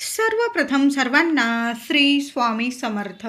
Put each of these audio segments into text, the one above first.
सर्वप्रथम सर्वांना श्री स्वामी समर्थ.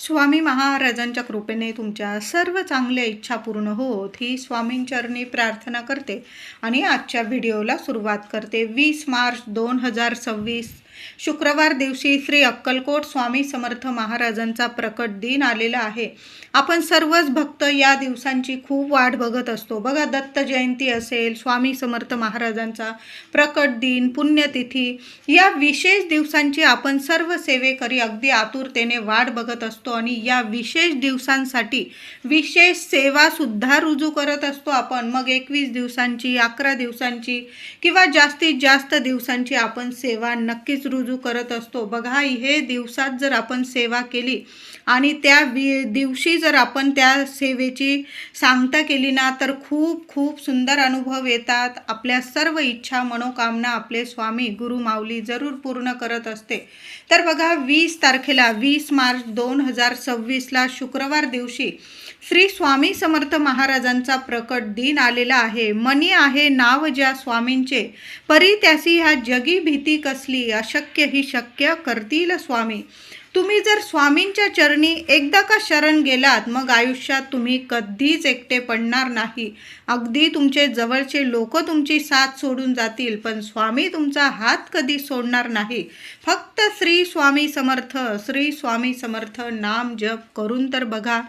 स्वामी महाराजांच्या कृपेने तुमच्या सर्व चांगल्या इच्छा पूर्ण होत ही स्वामींचरणी प्रार्थना करते. आणि आजच्या व्हिडिओला सुरुवात करते. वीस मार्च दोन हजार सव्वीस. शुक्रवार दिवशी श्री अक्कलकोट स्वामी समर्थ महाराजांचा प्रकट दिन आलेला आहे. आपण सर्वच भक्त या दिवसांची खूप वाट बघत असतो. बघा दत्त जयंती असेल स्वामी समर्थ महाराजांचा प्रकट दिन पुण्यतिथी या विशेष दिवसांची आपण सर्व सेवेकरी अगदी आतुरतेने वाट बघत असतो आणि या विशेष दिवसांसाठी विशेष सेवासुद्धा रुजू करत असतो आपण. मग एकवीस दिवसांची अकरा दिवसांची किंवा जास्तीत जास्त दिवसांची आपण सेवा नक्कीच रुजू करत असतो. बघा हे दिवसात जर आपण सेवा केली आणि त्या वि दिवशी जर आपण त्या सेवेची सांगता केली ना तर खूप खूप सुंदर अनुभव येतात. आपल्या सर्व इच्छा मनोकामना आपले स्वामी गुरु माऊली जरूर पूर्ण करत असते. तर बघा वीस तारखेला वीस मार्च दोन हजार सव्वीसला शुक्रवार दिवशी श्री स्वामी समर्थ महाराजांचा प्रकट दिन आलेला आहे. मनी आहे नाव ज्या स्वामींचे. परी त्यासी ह्या जगी भीती कसली? अशक्य ही शक्य करतील स्वामी. तुम्ही जर स्वामींच्या चरणी एकदा का शरण गेलात मग आयुष्यात तुम्ही कधीच एकटे पडणार नाही. अगदी तुमचे जवळचे लोक तुमची साथ सोडून जातील पण स्वामी तुमचा हात कधी सोडणार नाही. फक्त श्री स्वामी समर्थ श्री स्वामी समर्थ नाम जप करून तर बघा.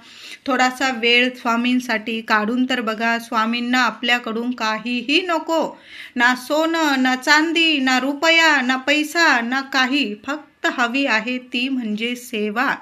थोडासा वेळ स्वामींसाठी काढून तर बघा. स्वामींना आपल्याकडून काहीही नको. ना सोनं ना चांदी ना रुपया ना पैसा ना काही. फक्त हवी आहे ती म्हणजे सेवा.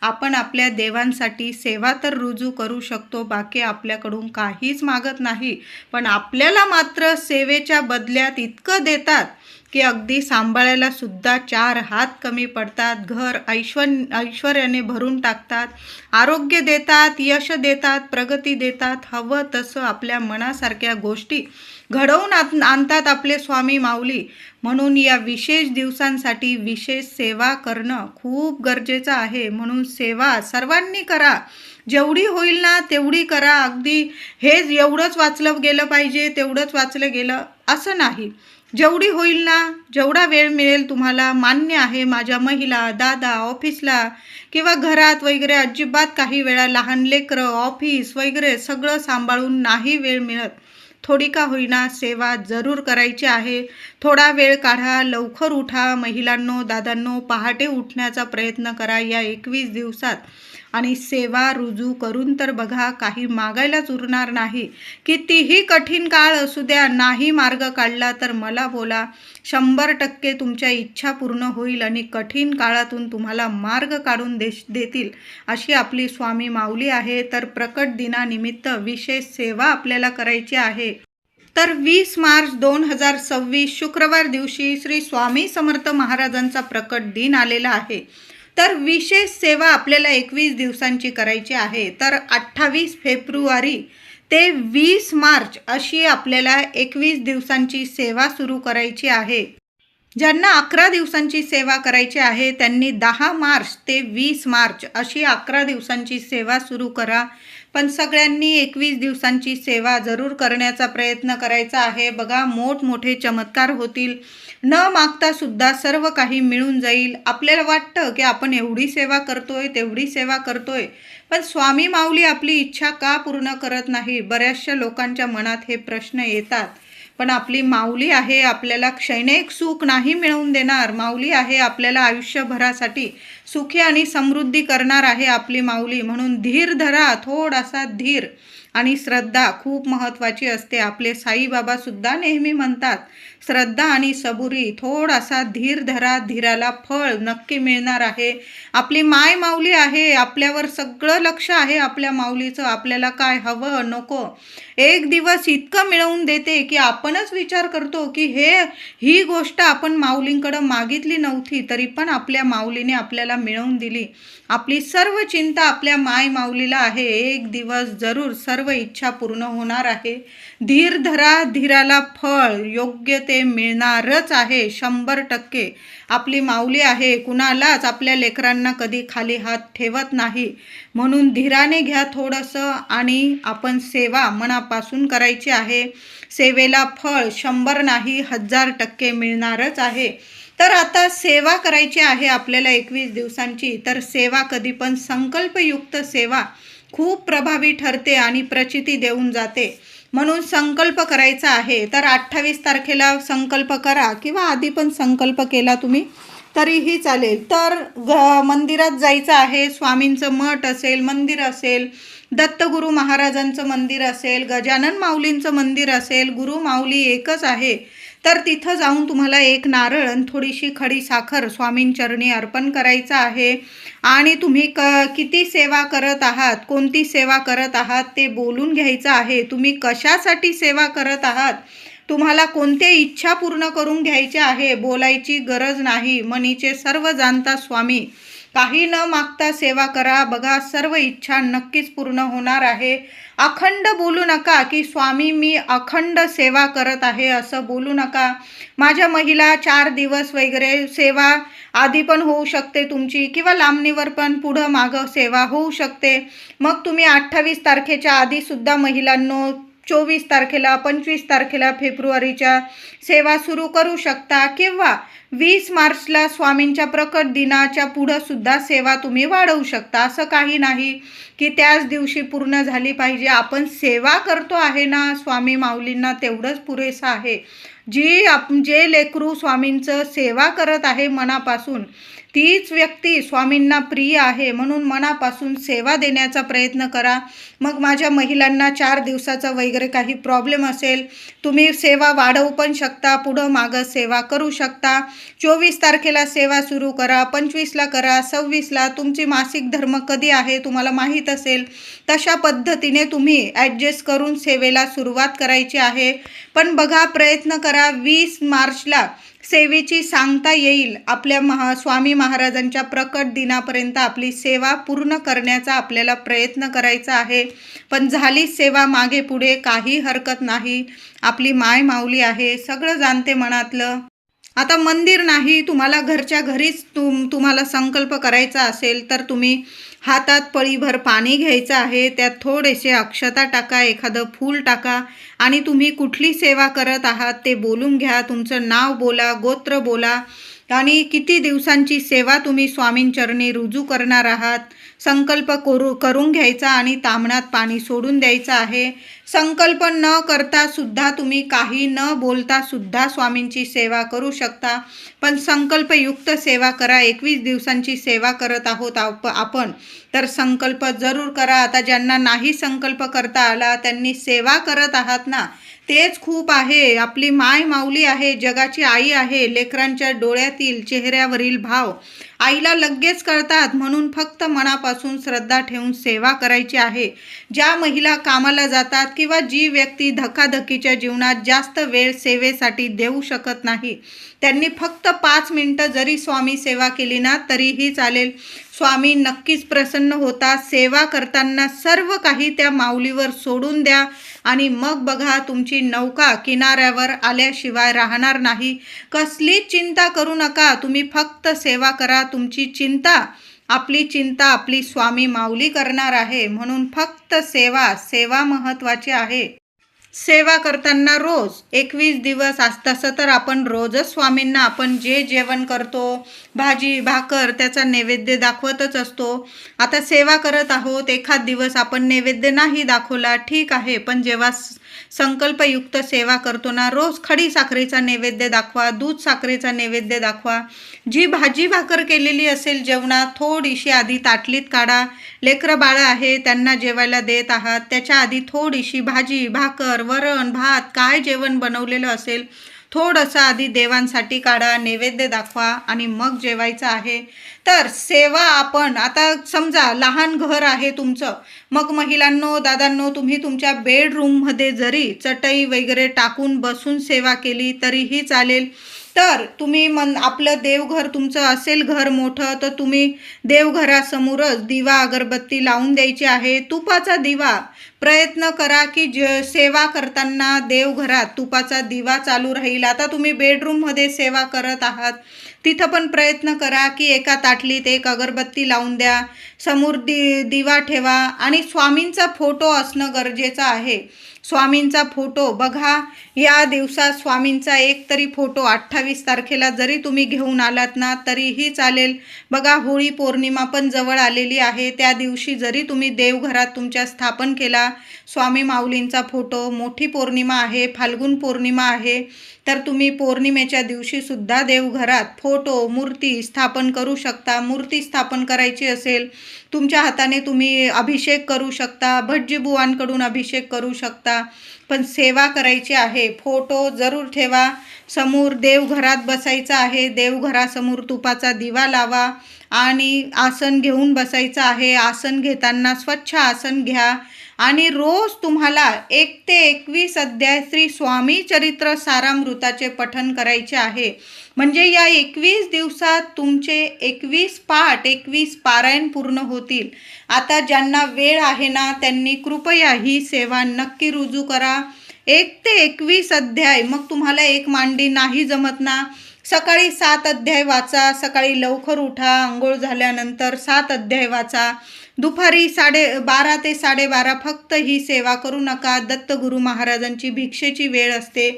आपण आपल्या देवांसाठी सेवा तर रुजू करू शकतो. बाकी आपल्याकडून काहीच मागत नाही. पण आपल्याला मात्र सेवेच्या बदल्यात इतकं देतात. की अगदी सांभाळायला सुद्धा चार हात कमी पडतात. घर ऐश्वर ऐश्वर्याने भरून टाकतात. आरोग्य देतात यश देतात प्रगती देतात. हवं तसं आपल्या मनासारख्या गोष्टी घडवून आत- आणतात आपले स्वामी माऊली. म्हणून या विशेष दिवसांसाठी विशेष सेवा करणं खूप गरजेचं आहे. म्हणून सेवा सर्वांनी करा. जेवढी होईल ना तेवढी करा. अगदी हे एवढंच वाचलं गेलं पाहिजे तेवढंच वाचलं गेलं असं नाही. जेवढी होईल ना जेवढा वेळ मिळेल तुम्हाला मान्य आहे माझ्या महिला दादा ऑफिसला किंवा घरात वगैरे अजिबात काही वेळा लहान लेकरं ऑफिस वगैरे सगळं सांभाळून नाही वेळ मिळत. थोडी का होईना सेवा जरूर करायची आहे. थोडा वेळ काढा लवकर उठा. महिलांनो दादांनो पहाटे उठण्याचा प्रयत्न करा या एकवीस दिवसात. आणि सेवा रुजू करून तर बघा काही मागायलाच उरणार नाही. कितीही कठीण काळ असू द्या नाही मार्ग काढला तर मला बोला. शंभर टक्के तुमच्या इच्छा पूर्ण होईल आणि कठीण काळातून तुम्हाला मार्ग काढून देश देतील अशी आपली स्वामी माऊली आहे. तर प्रकट दिनानिमित्त विशेष सेवा आपल्याला करायची आहे. तर वीस मार्च दोन हजार सव्वीस शुक्रवार दिवशी श्री स्वामी समर्थ महाराजांचा प्रकट दिन आलेला आहे. तर विशेष सेवा आपल्याला एकवीस दिवसांची करायची आहे. तर अठ्ठावीस फेब्रुवारी ते वीस मार्च अशी आपल्याला एकवीस दिवसांची सेवा सुरू करायची आहे. ज्यांना अकरा दिवसांची सेवा करायची आहे त्यांनी दहा मार्च ते वीस मार्च अशी अकरा दिवसांची सेवा सुरू करा. पण सगळ्यांनी एकवीस दिवसांची सेवा जरूर करण्याचा प्रयत्न करायचा आहे. बघा मोठमोठे चमत्कार होतील. न मागता सुद्धा सर्व काही मिळून जाईल. आपल्याला वाटतं की आपण एवढी सेवा करतोय तेवढी सेवा करतोय. पण स्वामी माऊली आपली इच्छा का पूर्ण करत नाही? बऱ्याचशा लोकांच्या मनात हे प्रश्न येतात. पण आपली माऊली आहे आपल्याला क्षणिक सुख नाही मिळवून देणार. माऊली आहे आपल्याला आयुष्यभरासाठी सुखी आणि समृद्धी करणार आहे आपली माऊली. म्हणून धीर धरा थोडासा धीर आणि श्रद्धा खूप महत्त्वाची असते. आपले साईबाबासुद्धा नेहमी म्हणतात श्रद्धा आणि सबुरी थोडासा धीर धरा धीराला फळ नक्की मिळणार आहे. आपली माय माऊली आहे आपल्यावर सगळं लक्ष आहे आपल्या माऊलीचं. आपल्याला काय हवं नको. एक दिवस इतकं मिळवून देते की आपणच विचार करतो की हे ही गोष्ट आपण माऊलींकडं मागितली नव्हती तरी पण आपल्या माऊलीने आपल्याला मिळवून दिली. आपली सर्व चिंता आपल्या माय माऊलीला आहे. एक दिवस जरूर सर्व इच्छा पूर्ण होणार आहे. धीर धरा धीराला फळ योग्य ते मिळणारच आहे शंभर टक्के. आपली माऊली आहे कुणालाच आपल्या लेकरांना कधी खाली हात ठेवत नाही. म्हणून धीराने घ्या थोडंसं आणि आपण सेवा मनापासून करायची आहे. सेवेला फळ शंभर नाही हजार टक्के मिळणारच आहे. तर आता सेवा करायची आहे आपल्याला एकवीस दिवसांची. तर सेवा कधी पण संकल्पयुक्त सेवा खूप प्रभावी ठरते आणि प्रचिती देऊन जाते. म्हणून संकल्प करायचा आहे. तर अठ्ठावीस तारखेला संकल्प करा किंवा आधी पण संकल्प केला तुम्ही तरीही चालेल. तर ग मंदिरात जायचं आहे स्वामींचं मठ असेल मंदिर असेल दत्तगुरू महाराजांचं मंदिर असेल गजानन माऊलींचं मंदिर असेल गुरु माऊली एकच आहे. तर तिथं जाऊन तुम्हाला एक नारळ आणि थोडीशी खडी साखर स्वामींचरणी अर्पण करायचं आहे. आणि तुम्ही क किती सेवा करत आहात कोणती सेवा करत आहात ते बोलून घ्यायचं आहे. तुम्ही कशासाठी सेवा करत आहात? तुम्हाला कोणते इच्छा पूर्ण करून घ्यायच्या आहे? बोलायची गरज नाही. मनीचे सर्व जाणता स्वामी. काही न मागता सेवा करा. बघा सर्व इच्छा नक्कीच पूर्ण होणार आहे. अखंड बोलू नका की स्वामी मी अखंड सेवा करत आहे असं बोलू नका. माझ्या महिला चार दिवस वगैरे सेवा आधी पण होऊ शकते तुमची किंवा लांबणीवर पण पुढं मागं सेवा होऊ शकते. मग तुम्ही अठ्ठावीस तारखेच्या आधीसुद्धा महिलांनो चोवीस तारखेला पंचवीस तारखेला फेब्रुवारीच्या सेवा सुरू करू शकता किंवा वीस मार्चला स्वामींच्या प्रकट दिनाच्या पुढं सुद्धा सेवा तुम्ही वाढवू शकता. असं काही नाही की त्याच दिवशी पूर्ण झाली पाहिजे. आपण सेवा करतो आहे ना स्वामी माऊलींना तेवढंच पुरेसं आहे. जी आप जे लेकरू स्वामींचं सेवा करत आहे मनापासून तीच व्यक्ती स्वामींना प्रिय आहे म्हणून मनापासून सेवा देण्याचा प्रयत्न करा. मग माझ्या महिलांना चार दिवसाचा वगैरे काही प्रॉब्लेम असेल तुम्ही सेवा वाढवू पण शकता पुढं मागं सेवा करू शकता. चोवीस तारखेला सेवा सुरू करा पंचवीसला करा सव्वीसला. तुमची मासिक धर्म कधी आहे तुम्हाला माहीत असेल तशा पद्धतीने तुम्ही ॲडजस्ट करून सेवेला सुरुवात करायची आहे. पण बघा प्रयत्न करा वीस मार्चला सेवेची सांगता येईल. आपल्या महा स्वामी महाराजांच्या प्रकट दिनापर्यंत आपली सेवा पूर्ण करण्याचा आपल्याला प्रयत्न करायचा आहे. पण झाली सेवा मागे पुढे काही हरकत नाही. आपली माय माऊली आहे. सगळं जाणते मनातलं. आता मंदिर नाही तुम्हाला घरच्या घरीच तुम तुम्हाला संकल्प करायचा असेल तर तुम्ही हातात पळीभर पाणी घ्यायचं आहे त्यात थोडेसे अक्षता टाका एखादं फूल टाका आणि तुम्ही कुठली सेवा करत आहात ते बोलून घ्या तुमचं नाव बोला गोत्र बोला. आणि किती दिवसांची सेवा तुम्ही स्वामींचरणी रुजू करणार आहात? संकल्प करू करून घ्यायचा आणि तामणात पाणी सोडून द्यायचं आहे. संकल्प न करता सुद्धा तुम्ही काही न बोलता सुद्धा स्वामींची सेवा करू शकता. पण संकल्पयुक्त सेवा करा. एकवीस दिवसांची सेवा करत आहोत आप आपण. तर संकल्प जरूर करा. आता ज्यांना नाही संकल्प करता आला त्यांनी सेवा करत आहात ना? तेच खूप आहे. आपली माय माऊली आहे जगाची आई आहे लेकरांच्या डोळ्यातील चेहऱ्यावरील भाव. आईला लगेच कळतात म्हणून फक्त मनापासून श्रद्धा ठेवून सेवा करायची आहे. ज्या महिला कामाला जातात किंवा जी व्यक्ती धकाधकीच्या जीवनात जास्त वेळ सेवेसाठी देऊ शकत नाही त्यांनी फक्त पाच मिनटं जरी स्वामी सेवा केली ना तरीही चालेल. स्वामी नक्कीच प्रसन्न होता सेवा करताना सर्व काही त्या माऊलीवर सोडून द्या आणि मग बघा तुमची नौका किनाऱ्यावर आल्याशिवाय राहणार नाही. कसलीच चिंता करू नका. तुम्ही फक्त सेवा करा तुमची चिंता आपली चिंता आपली स्वामी माऊली करणार आहे. म्हणून फक्त सेवा सेवा महत्त्वाची आहे. सेवा करताना रोज एकवीस दिवस आज तसं तर आपण रोजच स्वामींना आपण जे जेवण करतो भाजी भाकर त्याचा नैवेद्य दाखवतच असतो. आता सेवा करत आहोत एखाद दिवस आपण नैवेद्य नाही दाखवला ठीक आहे. पण जेव्हा संकल्पयुक्त सेवा करतो ना रोज खडी साखरेचा नैवेद्य दाखवा दूध साखरेचा नैवेद्य दाखवा. जी भाजी भाकर केलेली असेल जेवणात थोडीशी आधी ताटलीत काढा. लेकरं बाळं आहे त्यांना जेवायला देत आहात. त्याच्या आधी थोडीशी भाजी भाकर वरण भात काय जेवण बनवलेलं असेल थोडंसं आधी देवांसाठी काढा नैवेद्य दाखवा आणि मग जेवायचं आहे. तर सेवा आपण आता समजा लहान घर आहे तुमचं मग महिलांनो दादांनो तुम्ही तुमच्या बेडरूममध्ये जरी चटई वगैरे टाकून बसून सेवा केली तरीही चालेल. तर तुम्ही मन आपलं देवघर तुमचं असेल घर मोठं तर तुम्ही देवघरासमोरच दिवा अगरबत्ती लावून द्यायची आहे. तुपाचा दिवा. प्रयत्न करा की ज सेवा करताना देवघरात तुपाचा दिवा चालू राहील. आता तुम्ही बेडरूममध्ये सेवा करत आहात. तिथं पण प्रयत्न करा की एका ताटलीत एक अगरबत्ती लावून द्या. समोर दि दिवा ठेवा. आणि स्वामींचा फोटो असणं गरजेचं आहे. स्वामींचा फोटो. बघा या दिवसात स्वामींचा एक तरी फोटो. अठ्ठावीस तारखेला जरी तुम्ही घेऊन आलात ना तरीही चालेल. बघा होळी पौर्णिमा पण जवळ आलेली आहे. त्या दिवशी जरी तुम्ही देवघरात तुमच्या स्थापन केला स्वामी माऊलींचा फोटो मोठी पौर्णिमा आहे फाल्गुन पौर्णिमा आहे तर तुम्ही पौर्णिमेच्या दिवशीसुद्धा देवघरात फोटो मूर्ती स्थापन करू शकता. मूर्ती स्थापन करायची असेल तुमच्या हाताने तुम्ही अभिषेक करू शकता भटजीबुवांकडून अभिषेक करू शकता. पण सेवा करायची आहे. फोटो जरूर ठेवा. समोर देवघरात बसायचं आहे. देवघरासमोर तुपाचा दिवा लावा आणि आसन घेऊन बसायचं आहे. आसन घेताना स्वच्छ आसन घ्या. आणि रोज तुम्हाला एक ते एकवीस अध्याय श्री स्वामी चरित्र सारामृताचे पठन करायचे आहे. म्हणजे या एकवीस दिवसात तुमचे एकवीस पाठ एकवीस पारायण पूर्ण होतील. आता ज्यांना वेळ आहे ना त्यांनी कृपया ही सेवा नक्की रुजू करा. एक ते एकवीस अध्याय. मग तुम्हाला एक मांडी नाही जमत ना. सकाळी सात अध्याय वाचा सकाळी लवकर उठा आंघोळ झाल्यानंतर सात अध्याय वाचा. दुपारी साडे बारा ते साडेबारा फक्त ही सेवा करू नका. दत्तगुरू महाराजांची भिक्षेची वेळ असते.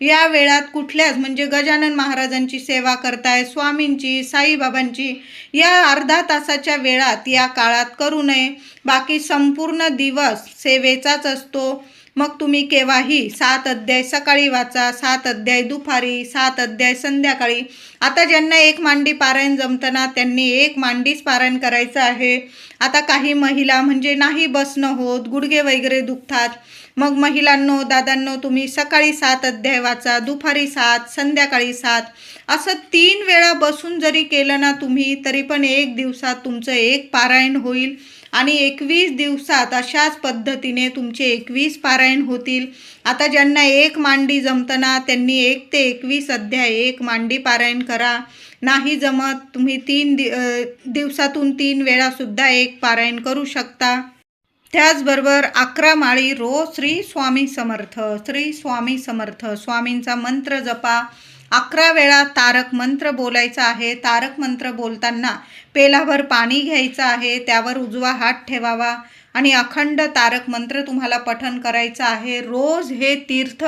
या वेळात कुठल्याच म्हणजे गजानन महाराजांची सेवा करताय स्वामींची साईबाबांची या अर्धा तासाच्या वेळात या काळात करू नये. बाकी संपूर्ण दिवस सेवेचाच असतो. मग तुम्ही केव्हाही सात अध्याय सकाळी वाचा सात अध्याय दुपारी सात अध्याय संध्याकाळी. आता ज्यांना एक मांडी पारायण जमतं ना त्यांनी एक मांडीच पारायण करायचं आहे. आता काही महिला म्हणजे नाही बसणं होत गुडघे वगैरे दुखतात. मग महिलांनो दादांनो तुम्ही सकाळी सात अध्याय वाचा दुपारी सात संध्याकाळी सात. असं तीन वेळा बसून जरी केलं ना तुम्ही तरी पण एक दिवसात तुमचं एक पारायण होईल. आणि एकवीस दिवसात अशाच पद्धतीने तुमचे एकवीस पारायण होतील. आता ज्यांना एक मांडी जमतं ना त्यांनी एक ते एकवीस अध्याय एक मांडी पारायण करा. नाही जमत तुम्ही तीन दि दिवसातून तीन वेळासुद्धा एक पारायण करू शकता. त्याचबरोबर अकरा माळी रोज श्री स्वामी समर्थ श्री स्वामी समर्थ स्वामींचा मंत्र जपा. अकरा वेळा तारक मंत्र बोलायचा आहे. तारक मंत्र बोलताना पेलाभर पाणी घ्यायचं आहे. त्यावर उजवा हात ठेवावा. आणि अखंड तारक मंत्र तुम्हाला पठन करायचं आहे. रोज हे तीर्थ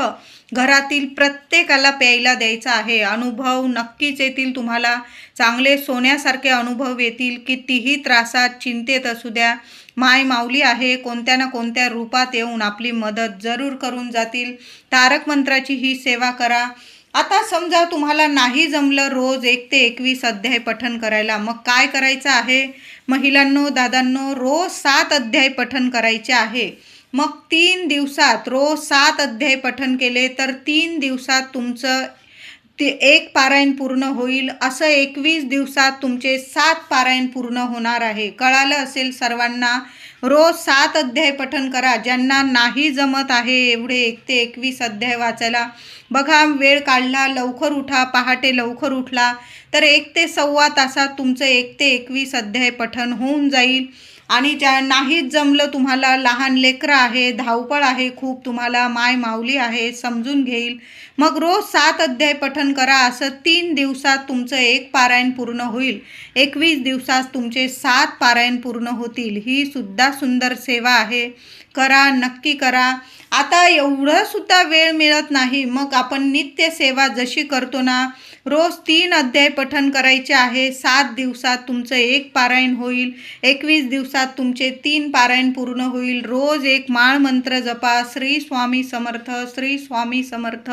घरातील प्रत्येकाला प्यायला द्यायचं आहे. अनुभव नक्कीच येतील तुम्हाला. चांगले सोन्यासारखे अनुभव येतील. कितीही त्रासात चिंतेत असू द्या. माय माऊली आहे. कोणत्या ना कोणत्या रूपात येऊन आपली मदत जरूर करून जातील. तारक मंत्राची ही सेवा करा. आता समजा तुम्हाला नाही जमलं रोज एक ते एकवीस अध्याय पठन करायला मग काय करायचं आहे? महिलांनो दादांनो रोज सात अध्याय पठन करायचे आहे. मग तीन दिवसात रोज सात अध्याय पठन केले तर तीन दिवसात तुमचं ते एक पारायण पूर्ण होईल. असं एकवीस दिवसात तुमचे सात पारायण पूर्ण होणार आहे. कळालं असेल सर्वांना? रोज सात अध्याय पठन करा. ज्यांना नाही जमत आहे एवढे एक ते एकवीस अध्याय वाचायला. बघा वेळ काढला लवकर उठा पहाटे लवकर उठला तर एक ते सव्वा तासात तुमचं एक ते एकवीस अध्याय पठन होऊन जाईल. आणि ज्या नाहीच जमलं तुम्हाला लहान लेकरं आहे धावपळ आहे खूप तुम्हाला माय माऊली आहे समजून घेईल. मग रोज सात अध्याय पठन करा असं तीन दिवसात तुमचं एक पारायण पूर्ण होईल. एकवीस दिवसात तुमचे सात पारायण पूर्ण होतील. ही सुद्धा सुंदर सेवा आहे. करा नक्की करा. आता एवढंसुद्धा वेळ मिळत नाही. मग आपण नित्य सेवा जशी करतो ना रोज तीन अध्याय पठन करायचे आहे. सात दिवसात तुमचं एक पारायण होईल. एकवीस दिवसात तुमचे तीन पारायण पूर्ण होईल. रोज एक माळ मंत्र जपा. श्री स्वामी समर्थ श्री स्वामी समर्थ.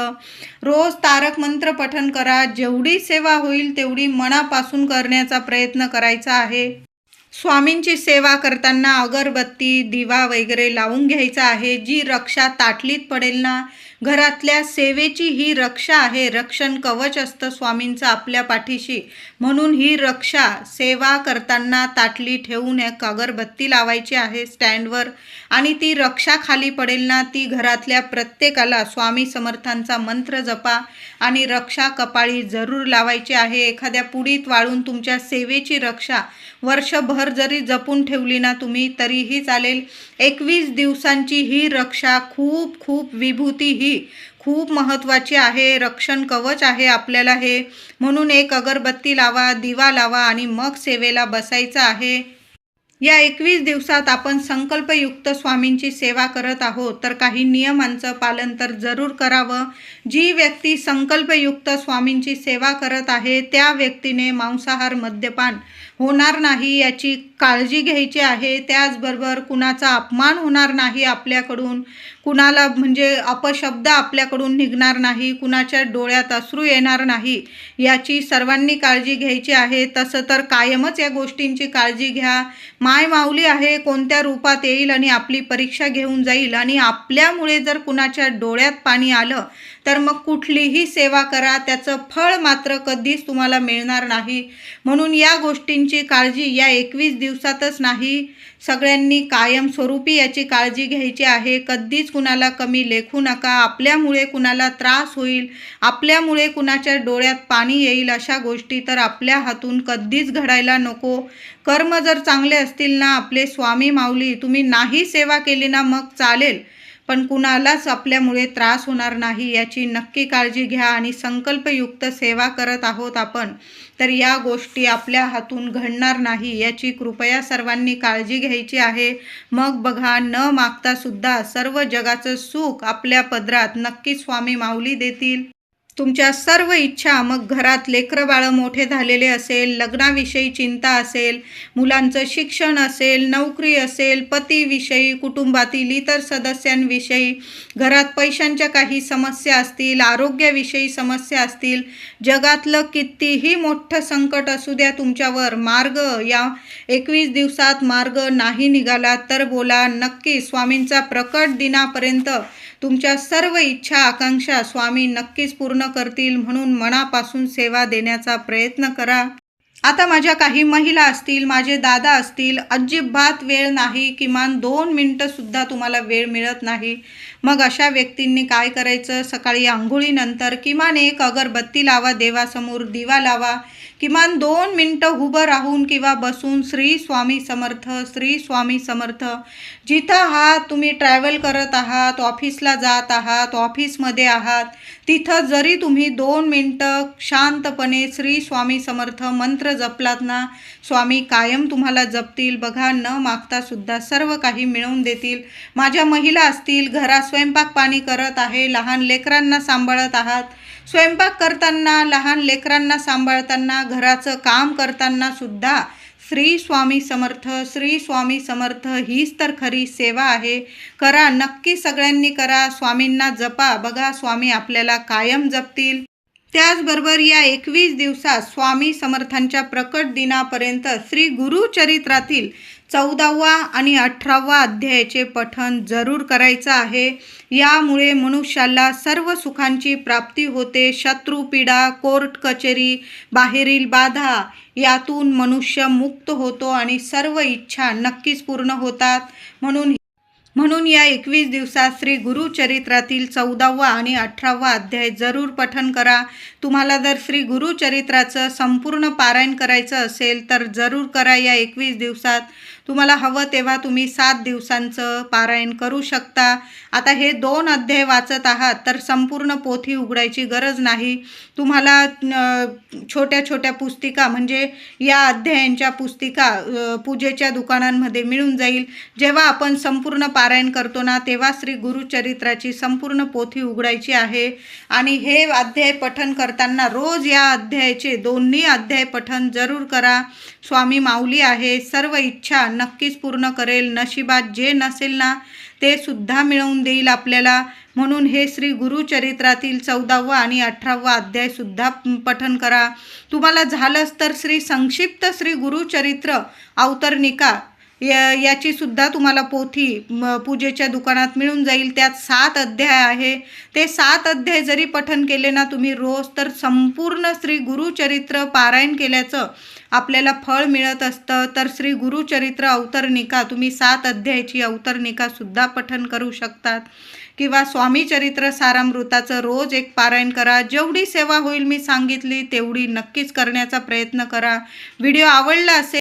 रोज तारक मंत्र पठन करा. जेवढी सेवा होईल तेवढी मनापासून करण्याचा प्रयत्न करायचा आहे. स्वामींची सेवा करताना अगरबत्ती दिवा वगैरे लावून घ्यायचा आहे. जी रक्षा ताटलीत पडेल ना घरातल्या सेवेची ही रक्षा आहे. रक्षण कवच असतं स्वामींचं आपल्या पाठीशी. म्हणून ही रक्षा सेवा करताना ताटली ठेवून एक अगरबत्ती लावायची आहे स्टँडवर आणि ती रक्षा खाली पडेल ना ती घरातल्या प्रत्येकाला स्वामी समर्थांचा मंत्र जपा. आणि रक्षा कपाळी जरूर लावायची आहे. एखाद्या पुडीत वाळून तुमच्या सेवेची रक्षा वर्षभर जरी जपून ठेवली ना तुम्ही तरीही चालेल. एकवीस दिवसांची ही रक्षा खूप खूप विभूती ही खूप महत्त्वाची आहे. रक्षण कवच आहे आपल्याला हे. म्हणून एक अगरबत्ती लावा दिवा लावा आणि मग सेवेला बसायचं आहे. या एकवीस दिवसात आपण संकल्पयुक्त स्वामींची सेवा करत आहोत तर काही नियमांचं पालन तर जरूर करावं. जी व्यक्ती संकल्पयुक्त स्वामींची सेवा करत आहे त्या व्यक्तीने मांसाहार मद्यपान होणार नाही याची काळजी घ्यायची आहे. त्याचबरोबर कुणाचा अपमान होणार नाही आपल्याकडून. कुणाला म्हणजे अपशब्द आपल्याकडून निघणार नाही. कुणाच्या डोळ्यात अश्रू येणार नाही. याची सर्वांनी काळजी घ्यायची आहे. तसं तर कायमच या गोष्टींची काळजी घ्या. माय माऊली आहे कोणत्या रूपात येईल आणि आपली परीक्षा घेऊन जाईल. आणि आपल्यामुळे जर कुणाच्या डोळ्यात पाणी आलं तर मग कुठलीही सेवा करा त्याचं फळ मात्र कधीच तुम्हाला मिळणार नाही. म्हणून या गोष्टींची काळजी या एकवीस दिवसातच नाही. सगळ्यांनी कायमस्वरूपी याची काळजी घ्यायची आहे. कधीच कुणाला कमी लेखू नका. आपल्यामुळे कुणाला त्रास होईल आपल्यामुळे कुणाच्या डोळ्यात पाणी येईल अशा गोष्टी तर आपल्या हातून कधीच घडायला नको. कर्म जर चांगले असतील ना आपले स्वामी माऊली तुम्ही नाही सेवा केली ना मग चालेल. पण कुणालाच आपल्यामुळे त्रास होणार नाही याची नक्की काळजी घ्या आणि संकल्पयुक्त सेवा करत आहोत आपण तर या गोष्टी आपल्या हातून घडणार नाही याची कृपया सर्वांनी काळजी घ्यायची आहे. मग बघा न मागतासुद्धा सर्व जगाचं सुख आपल्या पदरात नक्की स्वामी माऊली देतील. तुमच्या सर्व इच्छा मग घरात लेकरं बाळं मोठे झालेले असेल लग्नाविषयी चिंता असेल मुलांचं शिक्षण असेल नोकरी असेल पतीविषयी कुटुंबातील इतर सदस्यांविषयी घरात पैशांच्या काही समस्या असतील आरोग्याविषयी समस्या असतील जगातलं कितीही मोठं संकट असू द्या तुमच्यावर मार्ग या एकवीस दिवसात मार्ग नाही निघाला तर बोला नक्की स्वामींचा प्रकट दिनापर्यंत तुमच्या सर्व इच्छा आकांक्षा स्वामी नक्कीच पूर्ण करतील म्हणून मनापासून सेवा देण्याचा प्रयत्न करा. आता माझ्या काही महिला असतील माझे दादा असतील अजिबात वेळ नाही किमान दोन मिनटंसुद्धा तुम्हाला वेळ मिळत नाही. मग अशा व्यक्तींनी काय करायचं? सकाळी आंघोळीनंतर किमान एक अगरबत्ती लावा देवासमोर दिवा लावा. किमान दोन मिनटं उभं राहून किंवा बसून श्री स्वामी समर्थ श्री स्वामी समर्थ. जिथं आहात तुम्ही ट्रॅव्हल करत आहात ऑफिसला जात आहात ऑफिसमध्ये आहात तिथं जरी तुम्ही दोन मिनटं शांतपणे श्री स्वामी समर्थ मंत्र जपलात ना स्वामी कायम तुम्हाला जपतील. बघा न मागतासुद्धा सर्व काही मिळवून देतील. माझ्या महिला असतील घरात स्वयंपाक पाणी करत आहे लहान लेकरांना सांभाळत आहात. स्वयंपाक करताना लहान लेकरांना सांभाळताना घराचं काम करताना सुद्धा श्री स्वामी समर्थ श्री स्वामी समर्थ हीच तर खरी सेवा आहे. करा नक्की सगळ्यांनी करा स्वामींना जपा. बघा स्वामी आपल्याला कायम जपतील. त्याचबरोबर या एकवीस दिवसात स्वामी समर्थांच्या प्रकट दिनापर्यंत श्री गुरुचरित्रातील चौदावा आणि अठरावा अध्यायाचे पठन जरूर करायचं आहे. यामुळे मनुष्याला सर्व सुखांची प्राप्ती होते. शत्रुपीडा कोर्ट कचेरी बाहेरील बाधा यातून मनुष्य मुक्त होतो आणि सर्व इच्छा नक्कीच पूर्ण होतात. म्हणून म्हणून या एकवीस दिवसात श्री गुरुचरित्रातील चौदावा आणि अठरावा अध्याय जरूर पठन करा. तुम्हाला जर श्री गुरुचरित्राचं संपूर्ण पारायण करायचं असेल तर जरूर करा या एकवीस दिवसात. तुम्हाला हवं तेव्हा तुम्ही सात दिवसांचं पारायण करू शकता. आता हे दोन अध्याय वाचत आहात तर संपूर्ण पोथी उघडायची गरज नाही. तुम्हाला छोट्या छोट्या पुस्तिका म्हणजे या अध्यायांच्या पुस्तिका पूजेच्या दुकानांमध्ये मिळून जाईल. जेव्हा आपण संपूर्ण पारायण करतो ना तेव्हा श्री गुरुचरित्राची संपूर्ण पोथी उघडायची आहे. आणि हे अध्याय पठन करताना रोज या अध्यायाचे दोन्ही अध्याय पठन जरूर करा. स्वामी माऊली आहे सर्व इच्छा नक्कीच पूर्ण करेल. नशिबात जे नसेल ना ते सुद्धा मिळवून देईल आपल्याला. म्हणून हे श्री गुरुचरित्रातील चौदावा आणि अठरावा अध्यायसुद्धा पठन करा. तुम्हाला झालंच तर श्री संक्षिप्त श्री गुरुचरित्र अवतरणिका या याची सुद्धा तुम्हाला पोथी पूजेच्या दुकानात मिळून जाईल. त्यात सात अध्याय आहे. ते सात अध्याय जरी पठन केले ना तुम्ही रोज तर संपूर्ण श्री गुरुचरित्र पारायण केल्याचं आपल्याला फळ मिळत असतं तर श्री गुरुचरित्र अवतरणिका तुम्ही सात अध्यायाची अवतरणिका सुद्धा पठन करू शकतात. किंवा स्वामी चरित्र सारामृताचं रोज एक पारायण करा. जेवढी सेवा होईल मी सांगितली तेवढी नक्कीच करण्याचा प्रयत्न करा. व्हिडिओ आवडला असेल